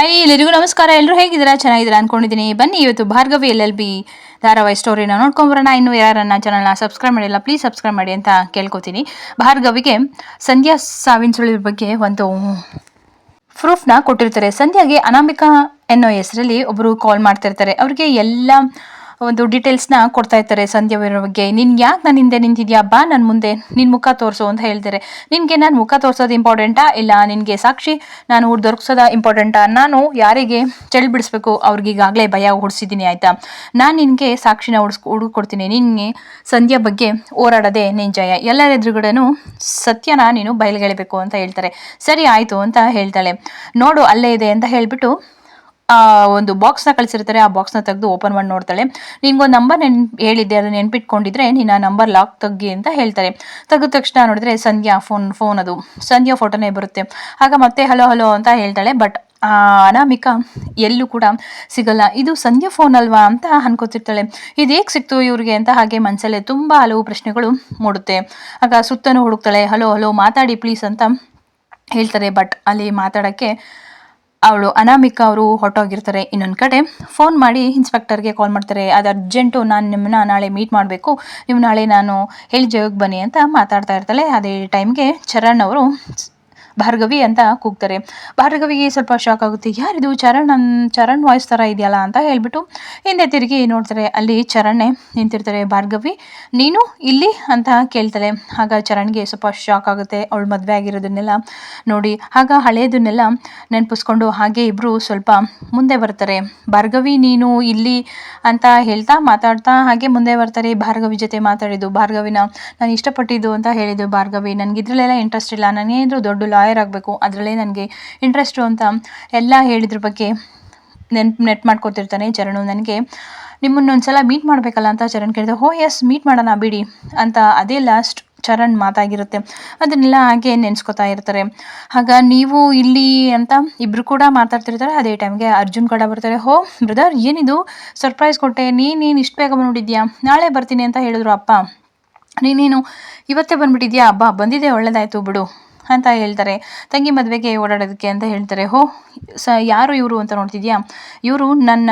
Hi ಎಲ್ಲರಿಗೂ ನಮಸ್ಕಾರ. ಎಲ್ಲರೂ ಹೇಗಿದ್ದೀರಾ? ಚೆನ್ನಾಗಿದ್ದೀರಾ ಅನ್ಕೊಂಡಿದ್ದೀನಿ. ಬನ್ನಿ, ಇವತ್ತು ಭಾರ್ಗವಿ ಎಲ್ ಎಲ್ ಬಿ ಧಾರಾವಾಹಿ ಸ್ಟೋರಿನ ನೋಡ್ಕೊಂಬರೋಣ. ಇನ್ನು ಯಾರನ್ನ ಚಾನಲ್ನ ಸಬ್ಸ್ಕ್ರೈಬ್ ಮಾಡಿಲ್ಲ ಪ್ಲೀಸ್ ಸಬ್ಸ್ಕ್ರೈಬ್ ಮಾಡಿ ಅಂತ ಕೇಳ್ಕೊತೀನಿ. ಭಾರ್ಗವಿಗೆ ಸಂಧ್ಯಾ ಸಾವಿನ ಸುಳಿದ ಬಗ್ಗೆ ಒಂದು ಪ್ರೂಫ್ನ ಕೊಟ್ಟಿರ್ತಾರೆ. ಸಂಧ್ಯಾಗೆ ಅನಾಮಿಕಾ ಎನ್ನೋ ಹೆಸರಲ್ಲಿ ಒಬ್ಬರು ಕಾಲ್ ಮಾಡ್ತಿರ್ತಾರೆ. ಅವ್ರಿಗೆ ಎಲ್ಲ ಒಂದು ಡೀಟೇಲ್ಸ್ನ ಕೊಡ್ತಾ ಇರ್ತಾರೆ ಸಂಧ್ಯಾವಿನ ಬಗ್ಗೆ. ನಿನ್ ಯಾಕೆ ನನ್ನ ಹಿಂದೆ ನಿಂತಿದ್ಯಾ? ಬಾ ನನ್ನ ಮುಂದೆ. ನಿನ್ ಮುಖ ತೋರಿಸು ಅಂತ ಹೇಳ್ತಾರೆ. ನಿನ್ಗೆ ನಾನು ಮುಖ ತೋರಿಸೋದು ಇಂಪಾರ್ಟೆಂಟಾ ಇಲ್ಲ, ನಿನ್ಗೆ ಸಾಕ್ಷಿ ನಾನು ದೊರಕಿಸೋದ ಇಂಪಾರ್ಟೆಂಟಾ ನಾನು ಯಾರಿಗೆ ಚೆಲ್ ಬಿಡಿಸ್ಬೇಕು? ಅವ್ರಿಗೀಗಾಗಲೇ ಭಯ ಹುಡ್ಸಿದ್ದೀನಿ ಆಯ್ತಾ? ನಾನು ನಿನಗೆ ಸಾಕ್ಷಿನ ಹುಡ್ಸ್, ಹುಡುಕೊಡ್ತೀನಿ. ನಿನ್ಗೆ ಸಂಧ್ಯಾ ಬಗ್ಗೆ ಹೋರಾಡೋದೇ ನಿನ್ ಜಯ. ಎಲ್ಲರ ಎದುರುಗಡೆನೂ ಸತ್ಯನ ನೀನು ಬಯಲ್ಗೆಳಬೇಕು ಅಂತ ಹೇಳ್ತಾರೆ. ಸರಿ, ಆಯಿತು ಅಂತ ಹೇಳ್ತಾಳೆ. ನೋಡು, ಅಲ್ಲೇ ಇದೆ ಅಂತ ಹೇಳ್ಬಿಟ್ಟು ಒಂದು ಬಾಕ್ಸ್ನ ಕಳಿಸಿರ್ತಾರೆ, ಆ ಬಾಕ್ಸ್ನ ತೆಗೆದು ಓಪನ್ ಮಾಡಿ ನೋಡ್ತಾಳೆ. ಒಂದು ನಂಬರ್ ನೆನ್ ಹೇಳಿದ್ದೆ ಅದನ್ನ ನೆನ್ಪಿಟ್ಕೊಂಡಿದ್ರೆ ನೀನು ಆ ನಂಬರ್ ಲಾಕ್ ತಗ್ಗಿ ಅಂತ ಹೇಳ್ತಾರೆ. ತೆಗೆದ ತಕ್ಷಣ ನೋಡಿದ್ರೆ ಸಂಧ್ಯಾ ಫೋನ್ ಫೋನ್ ಅದು. ಸಂಧ್ಯಾ ಫೋಟೋನೇ ಬರುತ್ತೆ. ಆಗ ಮತ್ತೆ ಹಲೋ ಹಲೋ ಅಂತ ಹೇಳ್ತಾಳೆ. ಬಟ್ ಅನಾಮಿಕಾ ಎಲ್ಲೂ ಕೂಡ ಸಿಗಲ್ಲ. ಇದು ಸಂಧ್ಯಾ ಫೋನ್ ಅಲ್ವಾ ಅಂತ ಅನ್ಕೋತಿರ್ತಾಳೆ. ಇದು ಹೇಗೆ ಸಿಕ್ತು ಇವ್ರಿಗೆ ಅಂತ ಹಾಗೆ ಮನಸ್ಸಲ್ಲೇ ತುಂಬ ಹಲವು ಪ್ರಶ್ನೆಗಳು ಮೂಡುತ್ತೆ. ಆಗ ಸುತ್ತನೂ ಹುಡುಕ್ತಾಳೆ ಹಲೋ ಹಲೋ ಮಾತಾಡಿ ಪ್ಲೀಸ್ ಅಂತ ಹೇಳ್ತಾರೆ. ಬಟ್ ಅಲ್ಲಿ ಮಾತಾಡೋಕ್ಕೆ ಅವಳು ಅನಾಮಿಕಾ ಅವರು ಹೊರಟೋಗಿರ್ತಾರೆ. ಇನ್ನೊಂದು ಕಡೆ ಫೋನ್ ಮಾಡಿ ಇನ್ಸ್ಪೆಕ್ಟರ್ಗೆ ಕಾಲ್ ಮಾಡ್ತಾರೆ. ಅದು ಅರ್ಜೆಂಟು ನಾನು ನಿಮ್ಮನ್ನ ನಾಳೆ ಮೀಟ್ ಮಾಡಬೇಕು. ನೀವು ನಾಳೆ ನಾನು ಹೇಳಿ ಜಾಗಕ್ಕೆ ಬನ್ನಿ ಅಂತ ಮಾತಾಡ್ತಾ ಇರ್ತಾಳೆ. ಅದೇ ಟೈಮ್ಗೆ ಚರಣ್ ಅವರು ಭಾರ್ಗವಿ ಅಂತ ಕೂಗ್ತಾರೆ. ಭಾರ್ಗವಿಗೆ ಸ್ವಲ್ಪ ಶಾಕ್ ಆಗುತ್ತೆ. ಯಾರಿದು? ಚರಣ್ ಚರಣ್ ವಾಯ್ಸ್ ಥರ ಇದೆಯಲ್ಲ ಅಂತ ಹೇಳ್ಬಿಟ್ಟು ಹಿಂದೆ ತಿರುಗಿ ನೋಡ್ತಾರೆ. ಅಲ್ಲಿ ಚರಣೆ ನಿಂತಿರ್ತಾರೆ ಭಾರ್ಗವಿ. ನೀನು ಇಲ್ಲಿ ಅಂತ ಕೇಳ್ತಾಳೆ. ಆಗ ಚರಣ್ಗೆ ಸ್ವಲ್ಪ ಶಾಕ್ ಆಗುತ್ತೆ. ಅವಳು ಮದುವೆ ಆಗಿರೋದನ್ನೆಲ್ಲ ನೋಡಿ. ಆಗ ಹಳೆಯದನ್ನೆಲ್ಲ ನೆನಪಿಸ್ಕೊಂಡು ಹಾಗೆ ಇಬ್ಬರು ಸ್ವಲ್ಪ ಮುಂದೆ ಬರ್ತಾರೆ. ಭಾರ್ಗವಿ, ನೀನು ಇಲ್ಲಿ ಅಂತ ಹೇಳ್ತಾ ಮಾತಾಡ್ತಾ ಹಾಗೆ ಮುಂದೆ ಬರ್ತಾರೆ. ಭಾರ್ಗವಿ ಜೊತೆ ಮಾತಾಡಿದ್ದು. ಭಾರ್ಗವಿನ, ನಾನು ಇಷ್ಟಪಟ್ಟಿದ್ದು ಅಂತ ಹೇಳಿದ್ದು ಭಾರ್ಗವಿ. ನನಗೆ ಇದ್ರಲ್ಲೆಲ್ಲ ಇಂಟ್ರೆಸ್ಟ್ ಇಲ್ಲ. ನಾನೇನಾದರೂ ದೊಡ್ಡ ಲಾಯರ್ ಆಗಬೇಕು, ಅದರಲ್ಲೇ ನನಗೆ ಇಂಟ್ರೆಸ್ಟು ಅಂತ ಎಲ್ಲ ಹೇಳಿದ್ರ ಬಗ್ಗೆ ನೆನ್ಪು, ನೆಟ್ ಮಾಡ್ಕೊತಿರ್ತಾನೆ ಚರಣು ನನಗೆ. ನಿಮ್ಮನ್ನ ಒಂದ್ಸಲ ಮೀಟ್ ಮಾಡಬೇಕಲ್ಲ ಅಂತ ಚರಣ್ ಕೇಳಿದೆ, ಹೋ ಎಸ್ ಮೀಟ್ ಮಾಡೋಣ ಬಿಡಿ ಅಂತ ಅದೇ ಲಾಸ್ಟ್ ಚರಣ್ ಮಾತಾಗಿರುತ್ತೆ. ಅದನ್ನೆಲ್ಲ ಹಾಗೆ ನೆನೆಸ್ಕೊತಾ ಇರ್ತಾರೆ. ಆಗ ನೀವು ಇಲ್ಲಿ ಅಂತ ಇಬ್ರು ಕೂಡ ಮಾತಾಡ್ತಿರ್ತಾರೆ. ಅದೇ ಟೈಮ್ಗೆ ಅರ್ಜುನ್ ಕೂಡ ಬರ್ತಾರೆ. ಹೋ, ಬ್ರದರ್, ಏನಿದು? ಸರ್ಪ್ರೈಸ್ ಕೊಟ್ಟೆ. ನೀನೇನು ಇಷ್ಟು ಬೇಗ ಬಂದ್ಬಿಟ್ಟಿದ್ಯಾ? ನಾಳೆ ಬರ್ತೀನಿ ಅಂತ ಹೇಳಿದ್ರು ಅಪ್ಪ. ನೀನೇನು ಇವತ್ತೇ ಬಂದ್ಬಿಟ್ಟಿದ್ಯಾ? ಹಬ್ಬ ಬಂದಿದೆ ಒಳ್ಳೆಯದಾಯಿತು ಬಿಡು. ಅಂತ ಹೇಳ್ತಾರೆ. ತಂಗಿ ಮದುವೆಗೆ ಓಡಾಡೋದಕ್ಕೆ ಅಂತ ಹೇಳ್ತಾರೆ. ಹೋ, ಸ, ಯಾರು ಇವರು ಅಂತ ನೋಡ್ತಿದ್ಯಾ? ಇವರು ನನ್ನ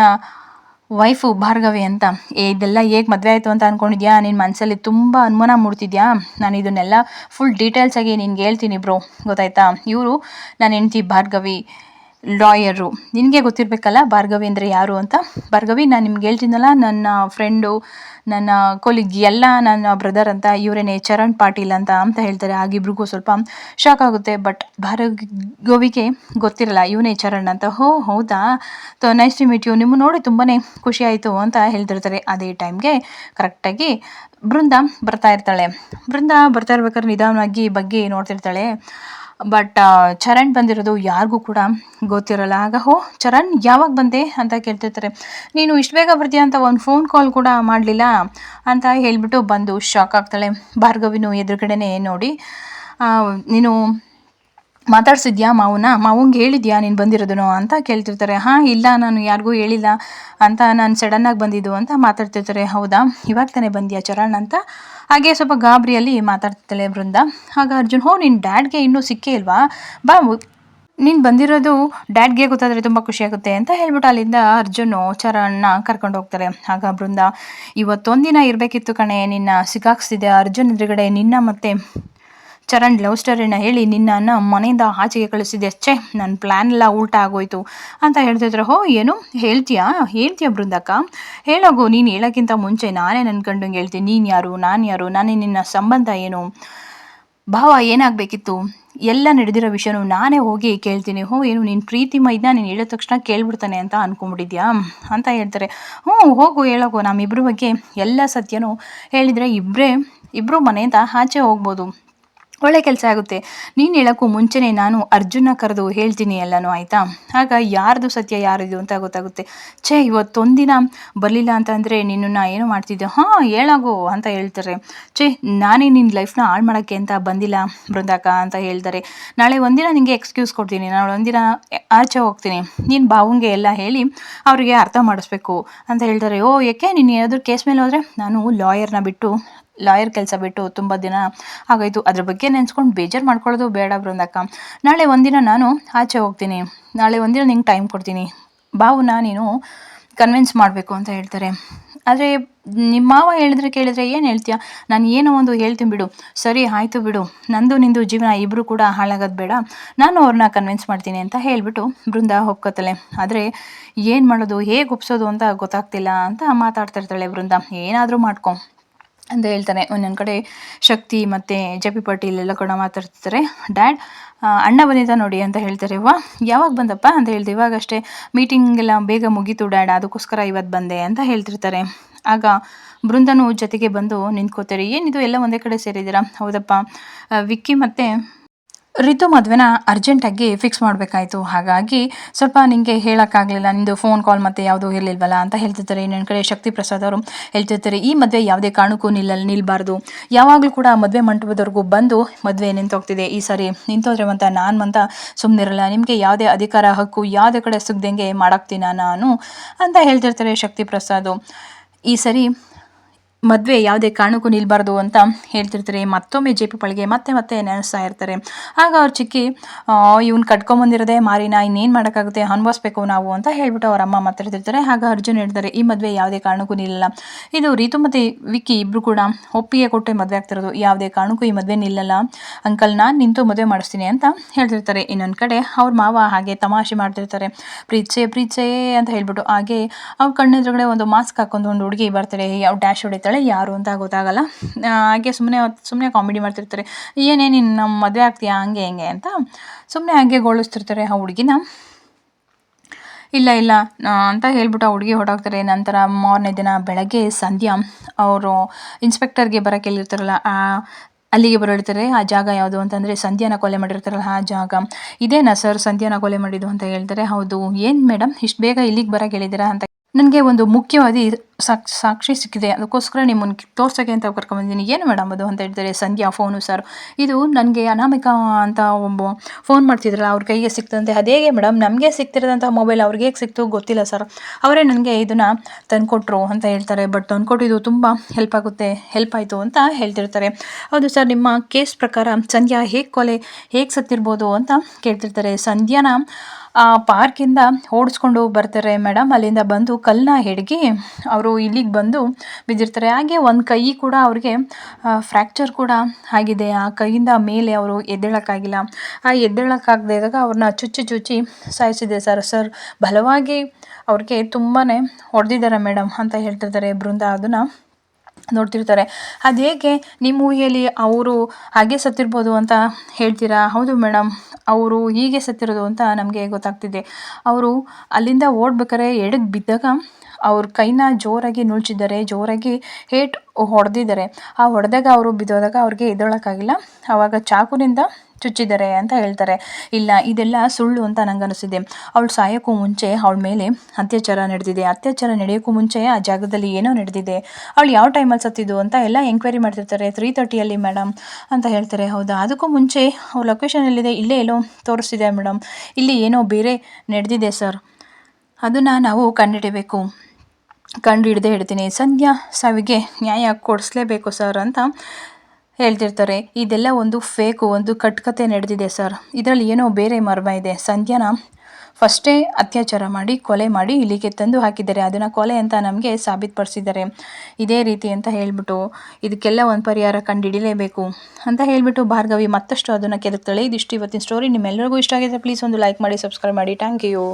ವೈಫು ಭಾರ್ಗವಿ ಅಂತ. ಏ, ಇದೆಲ್ಲ ಹೇಗೆ ಮದುವೆ ಆಯಿತು ಅಂತ ಅಂದ್ಕೊಂಡಿದ್ಯಾ ನಿನ್ನ ಮನಸ್ಸಲ್ಲಿ ತುಂಬ ಅನುಮಾನ ಮೂಡ್ತಿದ್ಯಾ? ನಾನು ಇದನ್ನೆಲ್ಲ ಫುಲ್ ಡೀಟೇಲ್ಸಾಗಿ ನಿನ್ಗೆ ಹೇಳ್ತೀನಿ ಬ್ರೋ. ಗೊತ್ತಾಯ್ತಾ? ಇವರು ನನ್ನ ಹೆಂಡ್ತಿ ಭಾರ್ಗವಿ. ಲಾಯರು. ನಿನಗೆ ಗೊತ್ತಿರಬೇಕಲ್ಲ ಭಾರ್ಗವಿ ಅಂದರೆ ಯಾರು ಅಂತ? ಭಾರ್ಗವಿ, ನಾನು ನಿಮ್ಗೆ ಹೇಳ್ತೀನಲ್ಲ, ನನ್ನ ಫ್ರೆಂಡು ನನ್ನ ಕೊಲಿಗ್ ಎಲ್ಲ ನನ್ನ ಬ್ರದರ್ ಅಂತ, ಇವರೇನೆ ಚರಣ್ ಪಾಟೀಲ್ ಅಂತ ಅಂತ ಹೇಳ್ತಾರೆ. ಆಗಿಬ್ರಿಗೂ ಸ್ವಲ್ಪ ಶಾಕ್ ಆಗುತ್ತೆ. ಬಟ್ ಭಾರ್ಗವಿಗೆ ಗೊತ್ತಿರಲ್ಲ, ಇವನೇ ಚರಣ್ ಅಂತ. ಹೋ, ಹೌದಾ? ತೊ ನೈಸ್ ಟು ಮೀಟ್ ಯು ನಿಮ್ಮ ನೋಡಿ ತುಂಬಾ ಖುಷಿ ಆಯಿತು ಅಂತ ಹೇಳ್ತಿರ್ತಾರೆ. ಅದೇ ಟೈಮ್ಗೆ ಕರೆಕ್ಟಾಗಿ ಬೃಂದ ಬರ್ತಾ ಇರ್ತಾಳೆ. ಬೃಂದ ಬರ್ತಾ ಇರ್ಬೇಕಾದ್ರೆ ನಿಧಾನವಾಗಿ ಬಗ್ಗೆ ನೋಡ್ತಿರ್ತಾಳೆ. ಬಟ್ ಚರಣ್ ಬಂದಿರೋದು ಯಾರಿಗೂ ಕೂಡ ಗೊತ್ತಿರಲ್ಲ. ಆಗ ಹೋ, ಚರಣ್ ಯಾವಾಗ ಬಂದೆ ಅಂತ ಕೇಳ್ತಿರ್ತಾರೆ. ನೀನು ಇಷ್ಟು ಬೇಗ ಬರ್ತೀಯ ಅಂತ ಒಂದು ಫೋನ್ ಕಾಲ್ ಕೂಡ ಮಾಡಲಿಲ್ಲ ಅಂತ ಹೇಳಿಬಿಟ್ಟು ಬಂದು ಶಾಕ್ ಆಗ್ತಾಳೆ. ಭಾರ್ಗವಿನೂ ಎದುರುಗಡೆನೇ ನೋಡಿ ನೀನು ಮಾತಾಡ್ಸಿದ್ಯಾ ಮಾವನ? ಮಾವಂಗೆ ಹೇಳಿದ್ಯಾ ನೀನು ಬಂದಿರೋದನು ಅಂತ ಕೇಳ್ತಿರ್ತಾರೆ. ಹಾಂ, ಇಲ್ಲ, ನಾನು ಯಾರಿಗೂ ಹೇಳಿಲ್ಲ ಅಂತ ನಾನು ಸಡನ್ನಾಗಿ ಬಂದಿದ್ದು ಅಂತ ಮಾತಾಡ್ತಿರ್ತಾರೆ. ಹೌದಾ? ಇವಾಗ ತಾನೇ ಬಂದ್ಯಾ ಚರಣ್ ಅಂತ? ಹಾಗೆ ಸ್ವಲ್ಪ ಗಾಬರಿಯಲ್ಲಿ ಮಾತಾಡ್ತಿರ್ತಾಳೆ ಬೃಂದ ಆಗ ಅರ್ಜುನ್, ಹೋ ನಿನ್ನ ಡ್ಯಾಡ್ಗೆ ಇನ್ನೂ ಸಿಕ್ಕೇ ಇಲ್ವಾ? ಬಾ ನೀನು ಬಂದಿರೋದು ಡ್ಯಾಡ್ಗೆ ಗೊತ್ತಾದರೆ ತುಂಬ ಖುಷಿಯಾಗುತ್ತೆ ಅಂತ ಹೇಳ್ಬಿಟ್ಟು ಅಲ್ಲಿಂದ ಅರ್ಜುನು ಚರಣ್ನ ಕರ್ಕೊಂಡು ಹೋಗ್ತಾರೆ. ಆಗ ಬೃಂದ ಇವತ್ತೊಂದಿನ ಇರಬೇಕಿತ್ತು ಕಣೆ, ನಿನ್ನ ಸಿಕ್ಕಾಕ್ಸ್ತಿದೆ. ಅರ್ಜುನ್ ಎದುರುಗಡೆ ನಿನ್ನ ಮತ್ತೆ ಚರಣ್ ಲವ್ ಸ್ಟೋರಿನ ಹೇಳಿ ನಿನ್ನನ್ನು ಮನೆಯಿಂದ ಆಚೆಗೆ ಕಳಿಸಿದೆ ಅಷ್ಟೇ ನನ್ನ ಪ್ಲ್ಯಾನ್ ಎಲ್ಲ ಉಲ್ಟಾ ಆಗೋಯ್ತು. ಅಂತ ಹೇಳ್ತಿದ್ರು. ಹೋ, ಏನು? ಹೇಳ್ತೀಯಾ? ಹೇಳ್ತೀಯಾ ಬೃಂದಕ್ಕ? ಹೇಳೋಗು, ನೀನು ಹೇಳೋಕ್ಕಿಂತ ಮುಂಚೆ ನಾನೇ ನನ್ಕಂಡಂಗೆ ಹೇಳ್ತೀನಿ. ನೀನು ಯಾರು? ನಾನು ಯಾರು? ನಾನೇ ನಿನ್ನ ಸಂಬಂಧ ಏನು? ಭಾವ, ಏನಾಗಬೇಕಿತ್ತು? ಎಲ್ಲ ನಡೆದಿರೋ ವಿಷಯನೂ ನಾನೇ ಹೋಗಿ ಕೇಳ್ತೀನಿ. ಹೋ, ಏನು ನೀನು ಪ್ರೀತಿ ಮೈದ್ನ ನೀನು ಹೇಳಿದ ತಕ್ಷಣ ಕೇಳ್ಬಿಡ್ತಾನೆ ಅಂತ ಅಂದ್ಕೊಂಬಿಟ್ಟಿದ್ಯಾ ಅಂತ ಹೇಳ್ತಾರೆ. ಹ್ಞೂ, ಹೋಗು, ಹೇಳೋಗು. ನಮ್ಮಿಬ್ಬರ ಬಗ್ಗೆ ಎಲ್ಲ ಸತ್ಯನೂ ಹೇಳಿದರೆ ಇಬ್ಬರೇ ಇಬ್ಬರು ಮನೆಯಿಂದ ಆಚೆ ಹೋಗ್ಬೋದು. ಒಳ್ಳೆ ಕೆಲಸ ಆಗುತ್ತೆ. ನೀನು ಹೇಳೋಕ್ಕೂ ಮುಂಚೆನೇ ನಾನು ಅರ್ಜುನ ಕರೆದು ಹೇಳ್ತೀನಿ ಎಲ್ಲನೂ ಆಯಿತಾ? ಆಗ ಯಾರ್ದು ಸತ್ಯ, ಯಾರಿದು ಅಂತ ಗೊತ್ತಾಗುತ್ತೆ. ಛೇ, ಇವತ್ತೊಂದಿನ ಬರಲಿಲ್ಲ ಅಂತಂದರೆ ನಿನ್ನನ್ನು ಏನು ಮಾಡ್ತಿದ್ದೆ? ಹಾಂ, ಹೇಳಾಗು ಅಂತ ಹೇಳ್ತಾರೆ. ಛೇ, ನಾನೇ ನಿನ್ನ ಲೈಫ್ನ ಹಾಳು ಮಾಡೋಕ್ಕೆ ಅಂತ ಬಂದಿಲ್ಲ ಬೃಂದಾಕ ಅಂತ ಹೇಳ್ತಾರೆ. ನಾಳೆ ಒಂದಿನ ನಿಮಗೆ ಎಕ್ಸ್ಕ್ಯೂಸ್ ಕೊಡ್ತೀನಿ. ನಾಳೆ ಒಂದಿನ ಆಚೆ ಹೋಗ್ತೀನಿ. ನೀನು ಬಾವುಂಗೆ ಎಲ್ಲ ಹೇಳಿ ಅವರಿಗೆ ಅರ್ಥ ಮಾಡಿಸ್ಬೇಕು ಅಂತ ಹೇಳ್ತಾರೆ. ಓ ಯಾಕೆ ನೀನು ಏನಾದರೂ ಕೇಸ್ ಮೇಲೆ ಹೋದರೆ? ನಾನು ಲಾಯರ್ನ ಬಿಟ್ಟು ಲಾಯರ್ ಕೆಲಸ ಬಿಟ್ಟು ತುಂಬ ದಿನ ಆಗೋಯ್ತು. ಅದ್ರ ಬಗ್ಗೆ ನೆನೆಸ್ಕೊಂಡು ಬೇಜಾರು ಮಾಡ್ಕೊಳ್ಳೋದು ಬೇಡ ಬೃಂದಕ್ಕ ನಾಳೆ ಒಂದಿನ ನಾನು ಆಚೆ ಹೋಗ್ತೀನಿ. ನಾಳೆ ಒಂದಿನ ನಿಂಗೆ ಟೈಮ್ ಕೊಡ್ತೀನಿ. ಬಾವುನ ನೀನು ಕನ್ವಿನ್ಸ್ ಮಾಡಬೇಕು ಅಂತ ಹೇಳ್ತಾರೆ. ಆದರೆ ನಿಮ್ಮ ಮಾವ ಹೇಳಿದ್ರೆ ಕೇಳಿದ್ರೆ ಏನು ಹೇಳ್ತೀಯ? ನಾನು ಏನೋ ಒಂದು ಹೇಳ್ತೀನಿ ಬಿಡು. ಸರಿ, ಆಯಿತು ಬಿಡು. ನಂದು ನಿಂದು ಜೀವನ ಇಬ್ಬರು ಕೂಡ ಹಾಳಾಗೋದು ಬೇಡ. ನಾನು ಅವ್ರನ್ನ ಕನ್ವಿನ್ಸ್ ಮಾಡ್ತೀನಿ ಅಂತ ಹೇಳಿಬಿಟ್ಟು ಬೃಂದ ಒಪ್ಕೋತಾಳೆ ಆದರೆ ಏನು ಮಾಡೋದು? ಹೇಗೆ ಒಪ್ಸೋದು ಅಂತ ಗೊತ್ತಾಗ್ತಿಲ್ಲ ಅಂತ ಮಾತಾಡ್ತಾ ಇರ್ತಾಳೆ ಬೃಂದ ಏನಾದರೂ ಮಾಡ್ಕೊ. ಅಂತ ಹೇಳ್ತಾನೆ. ಒಂದೊಂದು ಕಡೆ ಶಕ್ತಿ ಮತ್ತು ಜೆ ಪಿ ಪಾಟೀಲ್ ಎಲ್ಲ ಕೂಡ ಮಾತಾಡ್ತಿರ್ತಾರೆ. ಡ್ಯಾಡ್ ಅಣ್ಣ ಬಂದಿದ್ದ ನೋಡಿ ಅಂತ ಹೇಳ್ತಾರೆ. ವಾ, ಯಾವಾಗ ಬಂದಪ್ಪ? ಅಂತ ಹೇಳ್ದೆ. ಇವಾಗಷ್ಟೇ ಮೀಟಿಂಗ್ ಎಲ್ಲ ಬೇಗ ಮುಗೀತು ಡ್ಯಾಡ್, ಅದಕ್ಕೋಸ್ಕರ ಇವತ್ತು ಬಂದೆ ಅಂತ ಹೇಳ್ತಿರ್ತಾರೆ. ಆಗ ಬೃಂದನು ಜೊತೆಗೆ ಬಂದು ನಿಂತ್ಕೋತಾರೆ. ಏನಿದು? ಎಲ್ಲ ಒಂದೇ ಕಡೆ ಸೇರಿದ್ದೀರಾ? ಹೌದಪ್ಪ ವಿಕ್ಕಿ ಮತ್ತು ರಿತು ಮದುವೆನ ಅರ್ಜೆಂಟಾಗಿ ಫಿಕ್ಸ್ ಮಾಡಬೇಕಾಯಿತು. ಹಾಗಾಗಿ ಸ್ವಲ್ಪ ನಿಮಗೆ ಹೇಳೋಕ್ಕಾಗಲಿಲ್ಲ, ನಿಂದು ಫೋನ್ ಕಾಲ್ ಮತ್ತು ಯಾವುದೂ ಇರಲಿಲ್ವಲ್ಲ ಅಂತ ಹೇಳ್ತಿರ್ತಾರೆ. ಇನ್ನೊಂದು ಕಡೆ ಶಕ್ತಿ ಪ್ರಸಾದ್ ಅವರು ಹೇಳ್ತಿರ್ತಾರೆ, ಈ ಮದುವೆ ಯಾವುದೇ ಕಾರಣಕ್ಕೂ ನಿಲ್ಲಲ್ಲಿ ನಿಲ್ಲಬಾರ್ದು ಯಾವಾಗಲೂ ಕೂಡ ಮದುವೆ ಮಂಟಪದವರೆಗೂ ಬಂದು ಮದುವೆ ನಿಂತೋಗ್ತಿದೆ. ಈ ಸರಿ ನಿಂತೋದ್ರೆ ಅಂತ ನಾನು ಅಂತ ಸುಮ್ಮನಿರಲ್ಲ ನಿಮಗೆ ಯಾವುದೇ ಅಧಿಕಾರ, ಹಕ್ಕು ಯಾವುದೇ ಕಡೆ ಸುಗ್ದಂಗೆ ಮಾಡಾಕ್ತೀನ ನಾನು ಅಂತ ಹೇಳ್ತಿರ್ತಾರೆ ಶಕ್ತಿ ಪ್ರಸಾದ್ ಈ ಸರಿ ಮದುವೆ ಯಾವುದೇ ಕಾರಣಕ್ಕೂ ನಿಲ್ಬಾರ್ದು ಅಂತ ಹೇಳ್ತಿರ್ತಾರೆ. ಮತ್ತೊಮ್ಮೆ ಜೆ ಪಿ ಪಳಿಗೆ ಮತ್ತೆ ಮತ್ತೆ ನೆನೆಸ್ತಾ ಇರ್ತಾರೆ. ಆಗ ಅವ್ರ ಚಿಕ್ಕಿ ಇವ್ನು ಕಟ್ಕೊಂಬಂದಿರೋದೇ ಮಾರಿನ, ಇನ್ನೇನು ಮಾಡೋಕ್ಕಾಗುತ್ತೆ? ಅನ್ಭವಿಸ್ಬೇಕು ನಾವು ಅಂತ ಹೇಳ್ಬಿಟ್ಟು ಅವ್ರ ಅಮ್ಮ ಮಾತಾಡ್ತಿರ್ತಾರೆ ಆಗ ಅರ್ಜುನ್ ಹೇಳ್ತಾರೆ, ಈ ಮದುವೆ ಯಾವುದೇ ಕಾರಣಕ್ಕೂ ನಿಲ್ಲಲ್ಲ. ಇದು ರೀತು ಮತ್ತು ವಿಕ್ಕಿ ಇಬ್ಬರು ಕೂಡ ಒಪ್ಪಿಗೆ ಕೊಟ್ಟೆ ಮದುವೆ ಆಗ್ತಿರೋದು. ಯಾವುದೇ ಕಾರಣಕ್ಕೂ ಈ ಮದುವೆ ನಿಲ್ಲಲ್ಲ. ಅಂಕಲ್, ನಾನು ನಿಂತು ಮದುವೆ ಮಾಡಿಸ್ತೀನಿ ಅಂತ ಹೇಳ್ತಿರ್ತಾರೆ. ಇನ್ನೊಂದು ಕಡೆ ಅವ್ರ ಮಾವ ಹಾಗೆ ತಮಾಷೆ ಮಾಡ್ತಿರ್ತಾರೆ. ಪ್ರೀಚೆ ಪ್ರೀಚೆ ಅಂತ ಹೇಳ್ಬಿಟ್ಟು ಹಾಗೆ ಅವ್ರ ಕಣ್ಣೆದುರುಗಡೆ ಒಂದು ಮಾಸ್ಕ್ ಹಾಕೊಂಡು ಒಂದು ಹುಡುಗಿ ಬರ್ತಾರೆ ಯಾವ ಡ್ಯಾಶ್ ಹೊಡಿತಾಳೆ ಯಾರು ಅಂತ ಗೊತ್ತಾಗಲ್ಲ. ಹಾಗೆ ಸುಮ್ಮನೆ ಸುಮ್ಮನೆ ಕಾಮಿಡಿ ಮಾಡ್ತಿರ್ತಾರೆ. ಏನೇ ನೀನು ನಮ್ಮ ಮದುವೆ ಆಗ್ತೀಯಾ, ಹಂಗೆ, ಹೆಂಗೆ ಅಂತ ಸುಮ್ಮನೆ ಹಾಗೆ ಗೋಳಿಸ್ತಿರ್ತಾರೆ ಆ ಹುಡುಗಿನ. ಇಲ್ಲ ಇಲ್ಲ ಅಂತ ಹೇಳ್ಬಿಟ್ಟು ಆ ಹುಡುಗಿ ಹೊರಟೋಗ್ತಾರೆ. ನಂತರ ಮಾರನೇ ದಿನ ಬೆಳಗ್ಗೆ ಸಂಧ್ಯಾ ಅವರು ಇನ್ಸ್ಪೆಕ್ಟರ್ಗೆ ಬರೋಕ್ಕೆ ಹೇಳಿರ್ತಾರಲ್ಲ ಆ, ಅಲ್ಲಿಗೆ ಬರೋಡ್ತಾರೆ ಆ ಜಾಗ ಯಾವುದು ಅಂತಂದರೆ ಸಂಧ್ಯಾನ ಕೊಲೆ ಮಾಡಿರ್ತಾರಲ್ಲ, ಆ ಜಾಗ. ಇದೇನಾ ಸರ್, ಸಂಧ್ಯಾನ ಕೊಲೆ ಮಾಡಿದ್ದು ಅಂತ ಹೇಳ್ತಾರೆ. ಹೌದು. ಏನು ಮೇಡಮ್ ಇಷ್ಟು ಬೇಗ ಇಲ್ಲಿಗೆ ಬರೋಕ್ಕೆ ಹೇಳಿದ್ದೀರಾ ಅಂತ ನನಗೆ ಒಂದು ಮುಖ್ಯವಾದಿ ಸಾಕ್ಷಿ ಸಾಕ್ಷಿ ಸಿಕ್ಕಿದೆ. ಅದಕ್ಕೋಸ್ಕರ ನಿಮ್ಮನ್ನು ತೋರ್ಸೋಕ್ಕೆ ಅಂತ ಕರ್ಕೊಂಬಂದಿದ್ದೀನಿ ಏನು ಮೇಡಮ್ ಅದು ಅಂತ ಹೇಳ್ತಾರೆ ಸಂಧ್ಯಾ ಫೋನು ಸರ್. ಇದು ನನಗೆ ಅನಾಮಿಕ ಅಂತ ಒಬ್ಬ ಫೋನ್ ಮಾಡ್ತಿದ್ರಲ್ಲ, ಅವ್ರ ಕೈಗೆ ಸಿಕ್ತಂತೆ ಅದೇಗೆ ಮೇಡಮ್? ನಮಗೆ ಸಿಕ್ತಿರೋದಂಥ ಮೊಬೈಲ್ ಅವ್ರಿಗೆ ಹೇಗೆ ಸಿಕ್ತು ಗೊತ್ತಿಲ್ಲ ಸರ್. ಅವರೇ ನನಗೆ ಇದನ್ನು ತಂದುಕೊಟ್ರು ಅಂತ ಹೇಳ್ತಾರೆ. ಬಟ್ ತಂದುಕೊಟ್ಟಿದ್ದು ತುಂಬ ಹೆಲ್ಪ್ ಆಗುತ್ತೆ, ಹೆಲ್ಪ್ ಆಯಿತು ಅಂತ ಹೇಳ್ತಿರ್ತಾರೆ. ಹೌದು ಸರ್, ನಿಮ್ಮ ಕೇಸ್ ಪ್ರಕಾರ ಸಂಧ್ಯಾ ಹೇಗೆ ಕೊಲೆ, ಹೇಗೆ ಸತ್ತಿರ್ಬೋದು ಅಂತ ಕೇಳ್ತಿರ್ತಾರೆ. ಸಂಧ್ಯಾನ ಆ ಪಾರ್ಕಿಂದ ಓಡಿಸ್ಕೊಂಡು ಬರ್ತಾರೆ ಮೇಡಮ್. ಅಲ್ಲಿಂದ ಬಂದು ಕಲ್ಲನ್ನ ಹಿಡಿಗಿ ಅವರು ಇಲ್ಲಿಗೆ ಬಂದು ಬಿದ್ದಿರ್ತಾರೆ. ಹಾಗೆ ಒಂದು ಕೈ ಕೂಡ ಅವ್ರಿಗೆ ಫ್ರ್ಯಾಕ್ಚರ್ ಕೂಡ ಆಗಿದೆ. ಆ ಕೈಯಿಂದ ಮೇಲೆ ಅವರು ಎದ್ದೇಳೋಕ್ಕಾಗಿಲ್ಲ. ಆ ಎದ್ದೇಳೋಕ್ಕಾಗದೇ ಇದ್ದಾಗ ಅವ್ರನ್ನ ಚುಚ್ಚಿ ಚುಚ್ಚಿ ಸಾಯಿಸಿದೆ. ಸರ್ ಸರ್, ಬಲವಾಗಿ ಅವ್ರಿಗೆ ತುಂಬಾ ಹೊಡೆದಿದ್ದಾರೆ ಮೇಡಮ್ ಅಂತ ಹೇಳ್ತಿರ್ತಾರೆ ಬೃಂದ. ಅದನ್ನು ನೋಡ್ತಿರ್ತಾರೆ. ಅದು ನಿಮ್ಮ ಮೂವಿಯಲ್ಲಿ ಅವರು ಹಾಗೆ ಸತ್ತಿರ್ಬೋದು ಅಂತ ಹೇಳ್ತೀರಾ? ಹೌದು ಮೇಡಮ್ ಅವರು ಹೀಗೆ ಸತ್ತಿರೋದು ಅಂತ ನಮಗೆ ಗೊತ್ತಾಗ್ತಿದೆ. ಅವರು ಅಲ್ಲಿಂದ ಓಡ್ಬೇಕಾದ್ರೆ ಎಡಕ್ಕೆ ಬಿದ್ದಾಗ ಅವ್ರ ಕೈನ ಜೋರಾಗಿ ನುಳ್ಚಿದ್ದಾರೆ, ಜೋರಾಗಿ ಹೇಟ್ ಹೊಡೆದಿದ್ದಾರೆ. ಆ ಹೊಡೆದಾಗ ಅವರು ಬಿದ್ದೋದಾಗ ಅವ್ರಿಗೆ ಎದ್ದೇಳೋಕ್ಕಾಗಿಲ್ಲ. ಆವಾಗ ಚಾಕುನಿಂದ ಚುಚ್ಚಿದ್ದಾರೆ ಅಂತ ಹೇಳ್ತಾರೆ. ಇಲ್ಲ, ಇದೆಲ್ಲ ಸುಳ್ಳು ಅಂತ ನಂಗೆ ಅನಿಸಿದೆ ಅವಳು ಸಾಯೋಕ್ಕೂ ಮುಂಚೆ ಅವಳ ಮೇಲೆ ಅತ್ಯಾಚಾರ ನಡೆದಿದೆ. ಅತ್ಯಾಚಾರ ನಡೆಯೋಕ್ಕೂ ಮುಂಚೆ ಆ ಜಾಗದಲ್ಲಿ ಏನೋ ನಡೆದಿದೆ. ಅವಳು ಯಾವ ಟೈಮಲ್ಲಿ ಸತ್ತಿದ್ದು ಅಂತ ಎಲ್ಲ ಎಂಕ್ವೈರಿ ಮಾಡ್ತಿರ್ತಾರೆ. ತ್ರೀ ತರ್ಟಿಯಲ್ಲಿ ಮೇಡಮ್ ಅಂತ ಹೇಳ್ತಾರೆ. ಹೌದಾ? ಅದಕ್ಕೂ ಮುಂಚೆ ಅವ್ರ ಲೊಕೇಶನ್ ಎಲ್ಲಿದೆ? ಇಲ್ಲೇ ಎಲ್ಲೋ ತೋರಿಸ್ತಿದೆ ಮೇಡಮ್ ಇಲ್ಲಿ ಏನೋ ಬೇರೆ ನಡೆದಿದೆ ಸರ್ ಅದನ್ನು ನಾವು ಕಂಡುಹಿಡಬೇಕು. ಕಂಡು ಹಿಡ್ದೇ ಹಿಡ್ತೀನಿ ಸಂಧ್ಯಾ ಸಾವಿಗೆ ನ್ಯಾಯ ಕೊಡಿಸ್ಲೇಬೇಕು ಸರ್ ಅಂತ ಹೇಳ್ತಿರ್ತಾರೆ, ಇದೆಲ್ಲ ಒಂದು ಫೇಕು, ಒಂದು ಕಟ್ಕತೆ ನಡೆದಿದೆ ಸರ್. ಇದರಲ್ಲಿ ಏನೋ ಬೇರೆ ಮರ್ಮ ಇದೆ. ಸಂಧ್ಯಾನ ಫಸ್ಟೇ ಅತ್ಯಾಚಾರ ಮಾಡಿ, ಕೊಲೆ ಮಾಡಿ ಇಲ್ಲಿಗೆ ತಂದು ಹಾಕಿದ್ದಾರೆ. ಅದನ್ನು ಕೊಲೆ ಅಂತ ನಮಗೆ ಸಾಬೀತುಪಡಿಸಿದ್ದಾರೆ. ಇದೇ ರೀತಿ ಅಂತ ಹೇಳಿಬಿಟ್ಟು ಇದಕ್ಕೆಲ್ಲ ಒಂದು ಪರಿಹಾರ ಕಂಡುಹಿಡಿಲೇಬೇಕು ಅಂತ ಹೇಳಿಬಿಟ್ಟು ಭಾರ್ಗವಿ ಮತ್ತಷ್ಟು ಅದನ್ನು ಕೆದಕ್ತಾಳೆ. ಇದಿಷ್ಟು ಇವತ್ತಿನ ಸ್ಟೋರಿ ನಿಮ್ಮೆಲ್ಲರಿಗೂ ಇಷ್ಟ ಆಗಿದೆ ಪ್ಲೀಸ್ ಒಂದು ಲೈಕ್ ಮಾಡಿ ಸಬ್ಸ್ಕ್ರೈಬ್ ಮಾಡಿ. Thank you